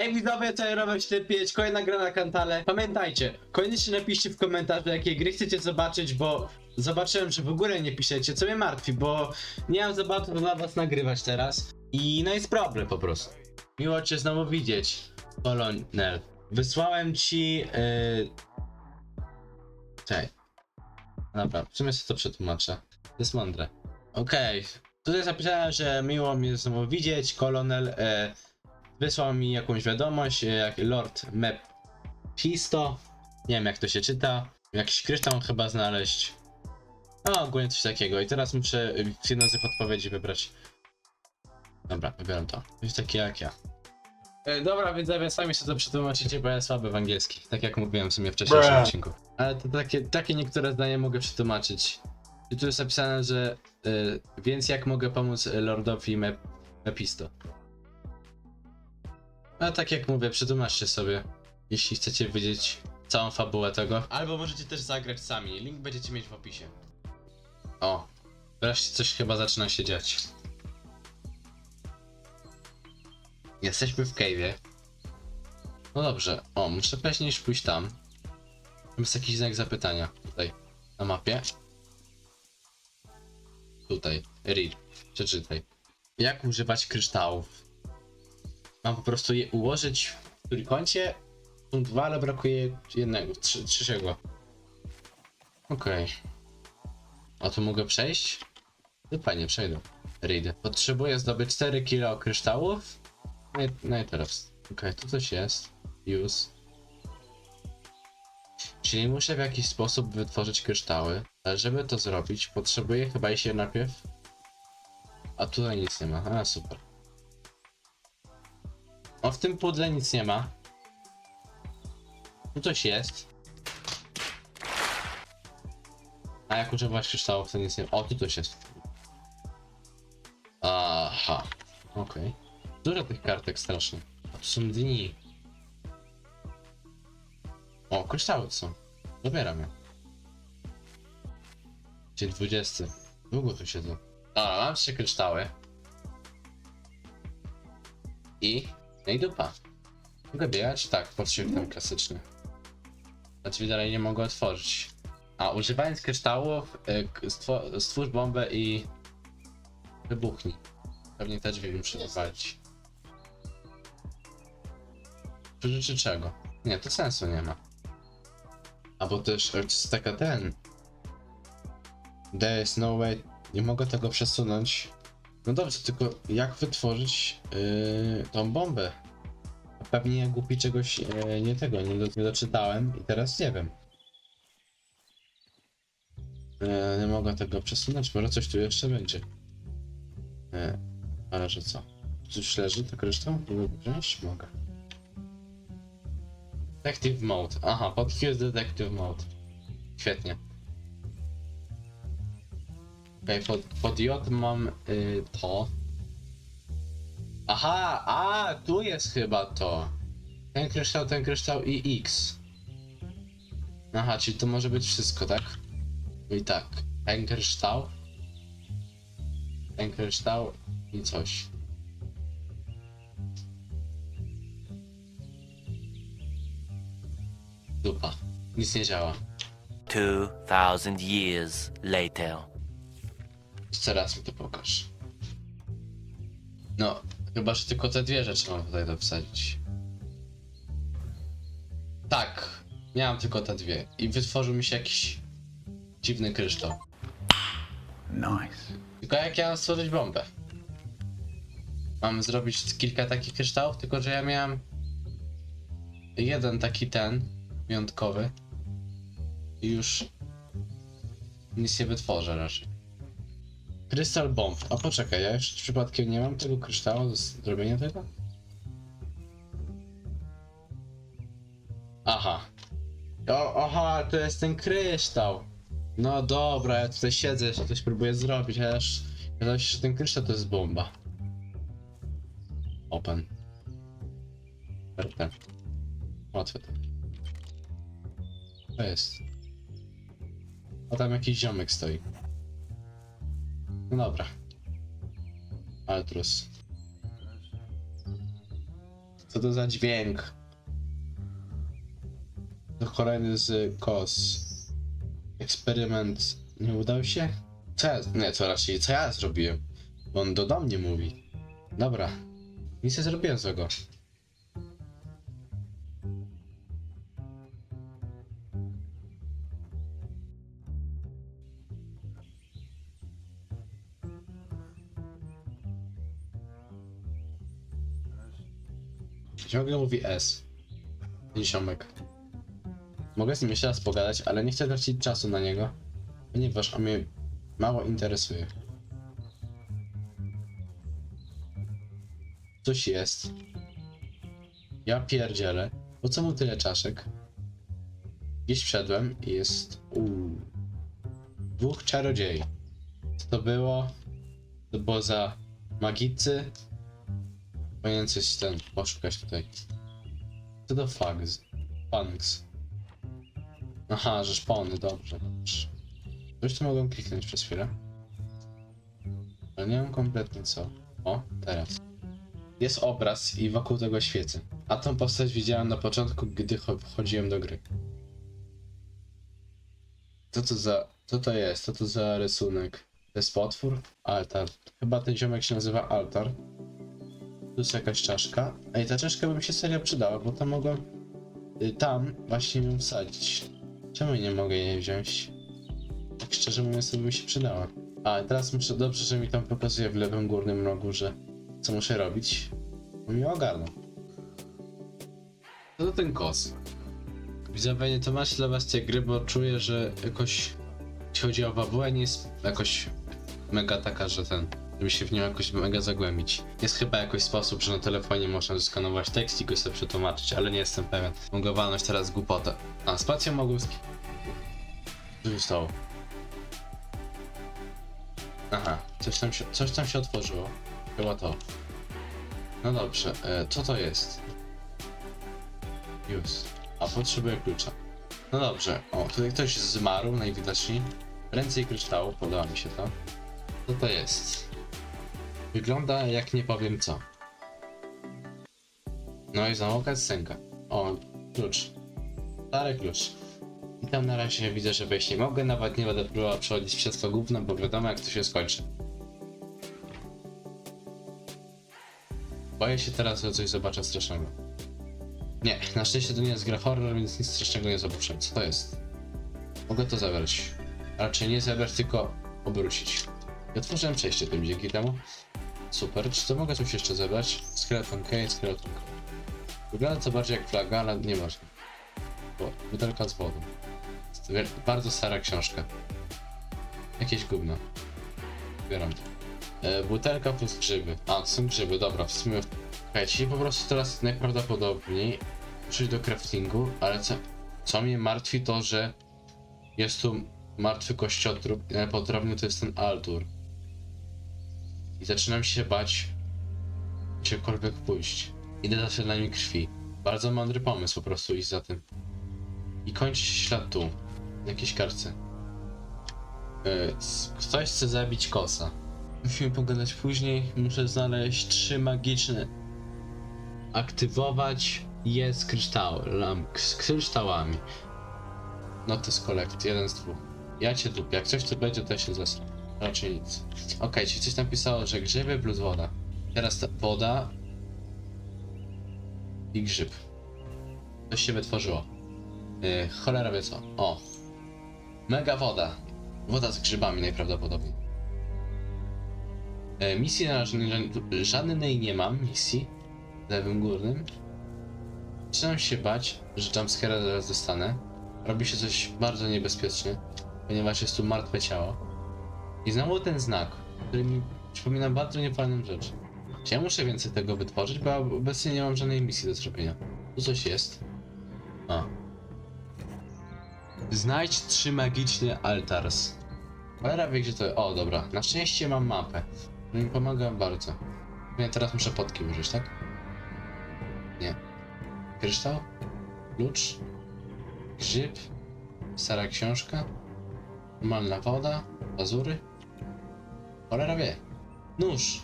Ej widzowie, co ja robię 4-5, kolejna gra na kanale. Pamiętajcie, koniecznie napiszcie w komentarzu, jakie gry chcecie zobaczyć, bo zobaczyłem, że w ogóle nie piszecie, co mnie martwi, bo nie mam za bardzo dla was nagrywać teraz. I no jest problem po prostu. Miło cię znowu widzieć, Kolonel. Wysłałem ci... Yy... Czekaj. Dobra, w sumie sobie to przetłumaczę. To jest mądre. Okej. Tutaj zapisałem, że miło mnie znowu widzieć, kolonel. E, wysłał mi jakąś wiadomość, e, jak Lord Mephisto. Nie wiem jak to się czyta. Jakiś kryształ chyba znaleźć. No, ogólnie coś takiego. I teraz muszę e, jedną z tych odpowiedzi wybrać. Dobra, wybieram to. Coś takie jak ja. E, dobra, widzowie, sami sobie to przetłumaczycie, bo ja słaby w angielski. Tak jak mówiłem w sumie w wcześniejszym Bruh. odcinku. Ale to takie, takie niektóre zdania mogę przetłumaczyć. I tu jest napisane, że y, więc jak mogę pomóc Lordowi Mep Mepisto? A tak jak mówię, przetłumaczcie sobie, jeśli chcecie wiedzieć całą fabułę tego. Albo możecie też zagrać sami, link będziecie mieć w opisie. O, wreszcie coś chyba zaczyna się dziać. Jesteśmy w cave'ie. No dobrze, o, muszę wcześniej niż pójść tam. Tam jest jakiś znak zapytania, tutaj, na mapie. Tutaj, read, przeczytaj. Jak używać kryształów? Mam po prostu je ułożyć w trójkącie. Są dwa, ale brakuje jednego, trzeciego. Okej. A tu mogę przejść? No fajnie, przejdę. Read. Potrzebuję zdobyć 4 kilo kryształów. No i, no i teraz. Okej, tu coś jest. Use. Czyli muszę w jakiś sposób wytworzyć kryształy. Ale żeby to zrobić, potrzebuję chyba je najpierw. A tutaj nic nie ma. A super. O, w tym pudle nic nie ma. Tu coś jest. A jak używać kryształów, to nic nie ma. O, tu coś jest. Aha. Okej. Dużo tych kartek strasznie. A tu są dni. O, kryształy są. Zabieram je. Dzień 20. Długo tu siedzę. A, mam trzy kryształy. I... No i dupa. Mogę biegać? Tak, ten klasyczny. Znaczy dalej nie mogę otworzyć. A, używając kryształów, y, stwórz bombę i... Wybuchnij. Pewnie te drzwi muszę wywalić. Przy czy czego? Nie, to sensu nie ma. A bo też, jest taka ten... There is no way... Nie mogę tego przesunąć. No dobrze, tylko jak wytworzyć yy, tą bombę? Pewnie głupi czegoś yy, nie tego, nie, do, nie doczytałem i teraz nie wiem. Yy, nie mogę tego przesunąć, może coś tu jeszcze będzie. Yy, ale że co? Coś leży, tak resztą? Mogę? Mogę. Detective Mode. Aha, pod Q jest Detective Mode. Świetnie. Okej, pod, pod J mam y, to. Aha, a tu jest chyba to. Ten kryształ, ten kryształ i X. Aha, czyli to może być wszystko, tak? I tak, ten kryształ. Ten kryształ i coś. Dupa. Nic nie działa. 2,000 years later. Jeszcze raz mi to pokaż. No, chyba, że tylko te dwie rzeczy mam tutaj dosadzić. Tak, miałem tylko te dwie. I wytworzył mi się jakiś dziwny kryształ. Nice. Tylko jak ja mam stworzyć bombę? Mam zrobić kilka takich kryształów, tylko że ja miałem jeden taki ten, wyjątkowy. I już nic nie wytworzę raczej. Krystal bomb. A poczekaj, ja jeszcze przypadkiem nie mam tego kryształu do zrobienia tego? Aha. O, aha, to jest ten kryształ. No dobra, ja tutaj siedzę, jeszcze coś próbuję zrobić, a ja już... Że ten kryształ to jest bomba. Open. Perfekt. Łatwe to. To jest. A tam jakiś ziomek stoi. No dobra. Altrus. Co to za dźwięk? To kolejny z KOS. Eksperyment nie udał się? Co ja, nie, to raczej co ja zrobiłem? Bo on do, do mnie mówi. Dobra. Nic nie zrobiłem złego. Ciągle mówi S. Ten ziomek. Mogę z nim jeszcze raz pogadać, ale nie chcę tracić czasu na niego, ponieważ on mnie mało interesuje. Coś jest. Ja pierdzielę. Po co mu tyle czaszek? Gdzieś wszedłem i jest... Uuu. Dwóch czarodziei. Co to było? To było za magicy. Powinien coś ten poszukać tutaj. Co to fags? Funks. Aha, że szpony, dobrze. Coś tu mogłem kliknąć przez chwilę. Ale nie mam kompletnie co. O, teraz. Jest obraz i wokół tego świecę. A tą postać widziałem na początku, gdy cho- wchodziłem do gry. Co to za... Co to jest? Co to za rysunek? To jest potwór? Altar. Chyba ten ziomek się nazywa Altar. Tu jest jakaś czaszka. Ej, ta czaszka by mi się serio przydała, bo tam mogłem y, tam właśnie ją wsadzić. Czemu nie mogę jej wziąć? Tak szczerze mówiąc, to by mi się przydała. A, teraz muszę, dobrze, że mi tam pokazuje w lewym górnym rogu, że co muszę robić. Bo mi ogarnął. Co to ten kos? Widzowie, nie to masz dla was tej gry, bo czuję, że jakoś, jeśli chodzi o fabułę, nie jest jakoś mega taka, że ten, żeby się w nią jakoś mega zagłębić. Jest chyba jakoś sposób, że na telefonie można zeskanować tekst i go sobie przetłumaczyć, ale nie jestem pewien. Mogę teraz głupotę. A, spacją mogłem sk... Co się stało? Aha, coś tam się, coś tam się otworzyło. Chyba to. No dobrze, e, co to jest? Już. A potrzebuję klucza. No dobrze, o, tutaj ktoś zmarł najwidoczniej. Ręce i kryształu, podoba mi się to. Co to jest? Wygląda jak nie powiem co. No i znowu cutscenka. O, klucz. Stary klucz. I tam na razie widzę, że wejść nie mogę, nawet nie będę próbował przechodzić przez to gówno, bo wiadomo jak to się skończy. Boję się teraz, że coś zobaczę strasznego. Nie, na szczęście to nie jest gra horror, więc nic strasznego nie zobaczę. Co to jest? Mogę to zabrać. Raczej nie zabrać, tylko obrócić. I otworzyłem przejście tym dzięki temu. Super, czy to mogę coś jeszcze zebrać? Skeleton Case, Skeleton Case. Wygląda to bardziej jak flaga, ale nie ważne. Bo butelka z wodą. Bardzo stara książka. Jakieś gówno. Zbieram to. E, butelka plus grzyby. A, są grzyby, dobra, w sumie... Słuchajcie, po prostu teraz najprawdopodobniej przyjść do craftingu, ale co, co mnie martwi to, że jest tu martwy kościotrup i najprawdopodobniej to jest ten altur. I zaczynam się bać gdziekolwiek pójść. Idę za śladami krwi. Bardzo mądry pomysł po prostu iść za tym. I kończy się ślad tu. Na jakiejś kartce. Yy, s- ktoś chce zabić kosa. Musimy pogadać później. Muszę znaleźć trzy magiczne. Aktywować je z kryształ, lamp, z kryształami. No to jest kolekt, jeden z dwóch. Ja cię dupię, jak coś tu będzie, to ja się zesram. Raczej nic. Okej, czyli coś napisało, że grzyby plus woda. Teraz ta woda i grzyb. Coś się wytworzyło. Yy, cholera wie co. O. Mega woda. Woda z grzybami najprawdopodobniej. Yy, misji na nie- żadnej nie mam misji. W lewym górnym. Zaczynam się bać, że jumpscare'a zaraz dostanę. Robi się coś bardzo niebezpiecznie, ponieważ jest tu martwe ciało. I znowu ten znak, który mi przypomina bardzo niefajną rzecz. Czy ja muszę więcej tego wytworzyć, bo obecnie nie mam żadnej misji do zrobienia. Tu coś jest. A. Znajdź trzy magiczne altars. Cholera wie gdzie to... O, dobra. Na szczęście mam mapę. mi pomaga bardzo. Nie, teraz muszę potki użyć, tak? Nie. Kryształ? Klucz? Grzyb? Stara książka? Normalna woda? Pazury? Cholera wie. Nóż!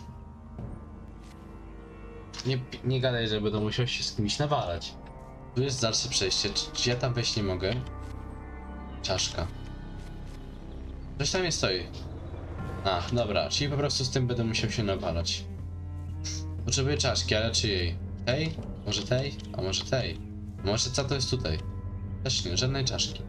Nie, nie gadaj, że będę musiał się z kimś nawalać. Tu jest dalsze przejście. Czy, czy ja tam wejść nie mogę? Czaszka. Coś tam nie stoi. A, dobra, czyli po prostu z tym będę musiał się nawalać. Potrzebuję czaszki, ale czyjej? Tej? Może tej? A może tej? A może co to jest tutaj? Też nie, żadnej czaszki.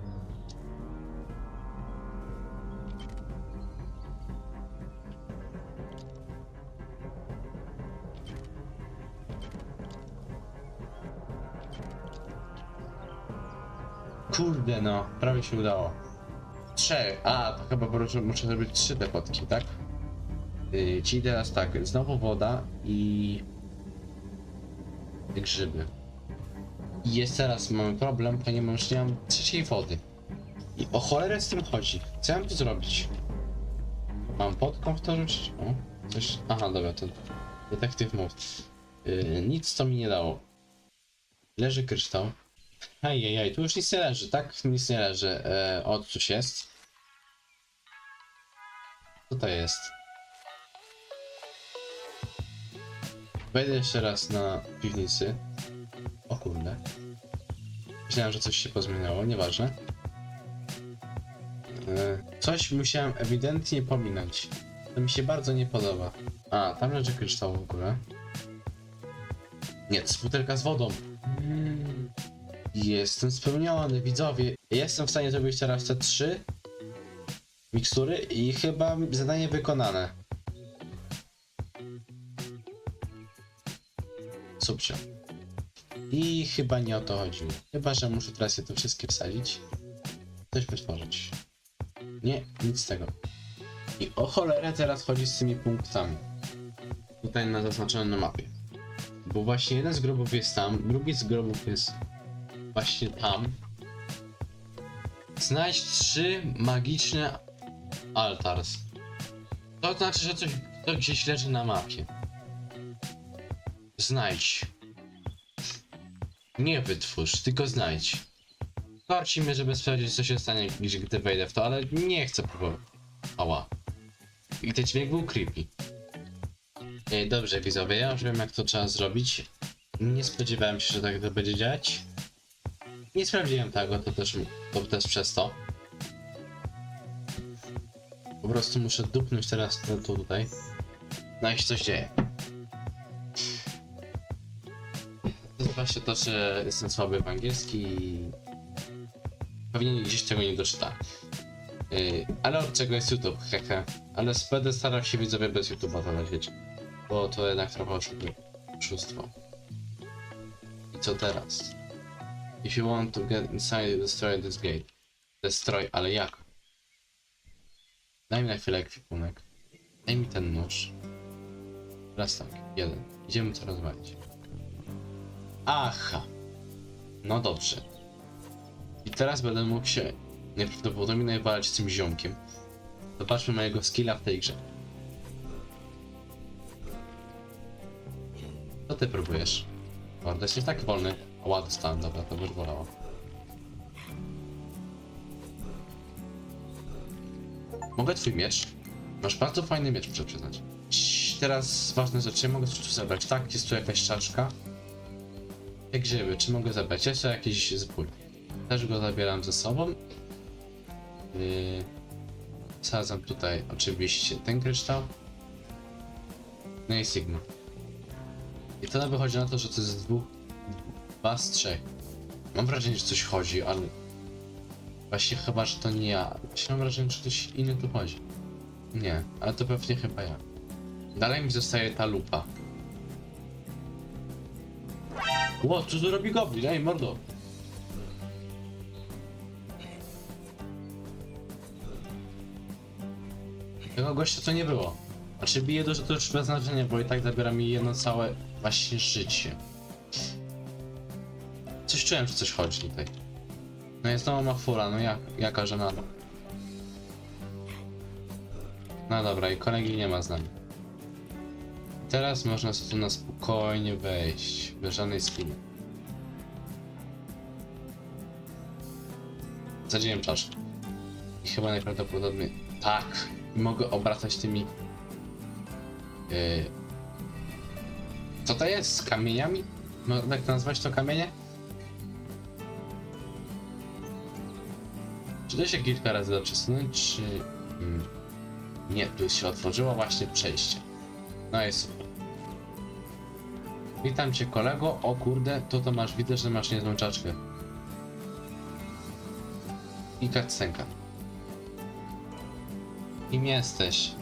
Kurde no, prawie się udało. Trzech, a to chyba prostu muszę zrobić trzy te fotki, tak? Yy, czyli teraz tak, znowu woda i... grzyby. I jest teraz, mamy problem, ponieważ nie mam trzeciej wody. I o cholerę z tym chodzi. Co ja mam tu zrobić? Mam podką w to rzucić? O, coś... Aha, dobra, to detektyw mów. Yy, nic to mi nie dało. Leży kryształ. Ajajaj, tu już nic nie leży, tak? Nic nie leży. E, o, coś jest. Co to jest? Wejdę jeszcze raz na piwnicy. O kurde. Myślałem, że coś się pozmieniało, nieważne. E, coś musiałem ewidentnie pominąć. To mi się bardzo nie podoba. A, tam leży kryształ w ogóle. Nie, to jest butelka z wodą. Mm. Jestem spełniony, widzowie. Jestem w stanie zrobić teraz te trzy mikstury i chyba zadanie wykonane. Subcio. I chyba nie o to chodziło. Chyba, że muszę teraz je to wszystkie wsadzić. Coś wytworzyć. Nie, nic z tego. I o cholerę teraz chodzi z tymi punktami. Tutaj na zaznaczonym na mapie. Bo właśnie jeden z grobów jest tam, drugi z grobów jest właśnie tam. Znajdź trzy magiczne altars. To znaczy, że coś to gdzieś leży na mapie. Znajdź. Nie wytwórz, tylko znajdź. Korci mnie, żeby sprawdzić, co się stanie, gdy wejdę w to, ale nie chcę próbować. Ała. I ten dźwięk był creepy. Ej, dobrze, widzowie, ja już wiem, jak to trzeba zrobić. Nie spodziewałem się, że tak to będzie działać. Nie sprawdziłem tego, to też, to też przez to. Po prostu muszę dupnąć teraz to, to tutaj. No i się coś dzieje. To to, że jestem słaby w angielski i pewnie gdzieś tego nie doczyta. Yy, ale od czego jest YouTube, hehe. Ale będę starał się widzowie bez YouTube'a to. Bo to jednak trochę. Oszustwo. I co teraz? If you want to get inside, destroy this gate. Destroy, ale jak? Daj mi na chwilę ekwipunek. Daj mi ten nóż. Raz tak, jeden. Idziemy to rozwalić. Aha. No dobrze. I teraz będę mógł się najprawdopodobniej najwalać z tym ziomkiem. Zobaczmy mojego skilla w tej grze. Co ty próbujesz? Kurde, jesteś tak wolny. Ładny stan, dobra, to już bolało. Mogę twój miecz? Masz bardzo fajny miecz, muszę przyznać. Teraz ważne rzeczy, mogę coś tu zebrać. Tak, jest tu jakaś czaszka. Jak grzyby, czy mogę zebrać? Jest tu jakiś zbój. Też go zabieram ze sobą. Yy... Sadzam tutaj oczywiście ten kryształ. No i Sigma. I to wychodzi na to, że to jest z dwóch, dwa z trzech. Mam wrażenie, że coś chodzi, ale właśnie chyba, że to nie ja. Właśnie mam wrażenie, że ktoś inny tu chodzi. Nie, ale to pewnie chyba ja. Dalej mi zostaje ta lupa. Ło, co tu robi goblin? Ej, mordo! Tego gościa to nie było. Znaczy bije dużo to już bez znaczenia, bo i tak zabiera mi jedno całe właśnie życie. Czułem, że coś chodzi tutaj. No jest znowu ma fura, no jak, jaka żenada. No dobra, i kolegi nie ma z nami. Teraz można sobie na spokojnie wejść, bez żadnej spiny. Zadziałem czaszkę. I chyba najprawdopodobniej... Tak! Mogę obracać tymi... Yy, Co to jest? Z kamieniami? No, jak nazwać to kamienie? Czy to się kilka razy da przesunąć, czy... Mm. Nie, tu się otworzyło właśnie przejście. No jest super. Witam cię kolego. O kurde, to to masz, widzę, że masz niezłą czaczkę. I kartsenka. Kim jesteś?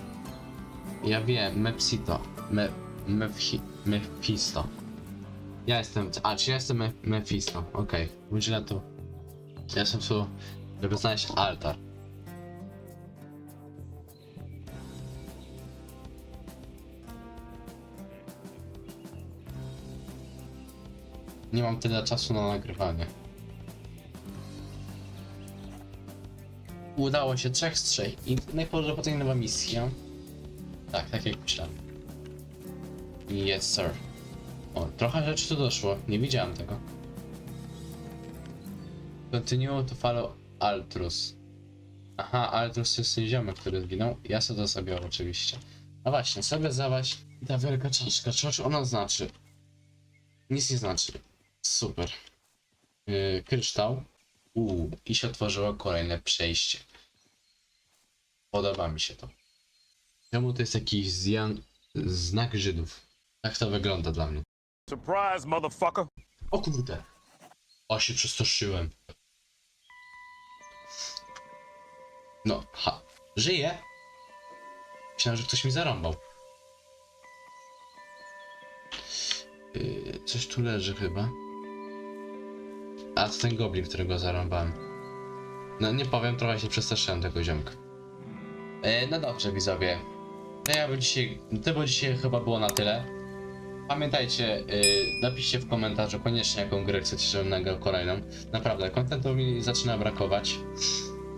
Ja wiem, Mepsito. Me, Mephi, Mephisto. Ja jestem, a czy ja jestem Me, Mephisto? Okej, okay. udzielę tu. Ja jestem tu, żeby znaleźć altar. Nie mam tyle czasu na nagrywanie. Udało się trzech z trzech i najprawdopodobniej nowa misja. Tak, tak jak myślałem. Yes, sir. O, trochę rzeczy tu doszło. Nie widziałem tego. Continue to follow Altrus. Aha, Altrus to jest ten ziomek, który zginął. Ja sobie to zabiorę oczywiście. No właśnie, sobie zawaś ta wielka czaszka. Coś ona znaczy? Nic nie znaczy. Super. Yy, kryształ. Uuu, i się otworzyło kolejne przejście. Podoba mi się to. Czemu to jest jakiś zjan... znak Żydów? Tak to wygląda dla mnie. Surprise, motherfucker. O kurde. O, się przestraszyłem. No, ha. Żyje? Myślałem, że ktoś mi zarąbał. Yy, coś tu leży chyba. A, to ten goblin, którego zarąbałem. No, nie powiem, trochę się przestraszyłem tego ziomka. E, no dobrze, widzowie. To ja bym dzisiaj... To by dzisiaj chyba było na tyle. Pamiętajcie, yy, napiszcie w komentarzu koniecznie jaką grę chcecie, żebym nagrał kolejną. Naprawdę, kontentu mi zaczyna brakować.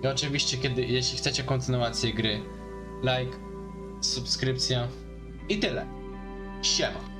I oczywiście, kiedy, jeśli chcecie kontynuację gry, like, subskrypcja i tyle. Siema.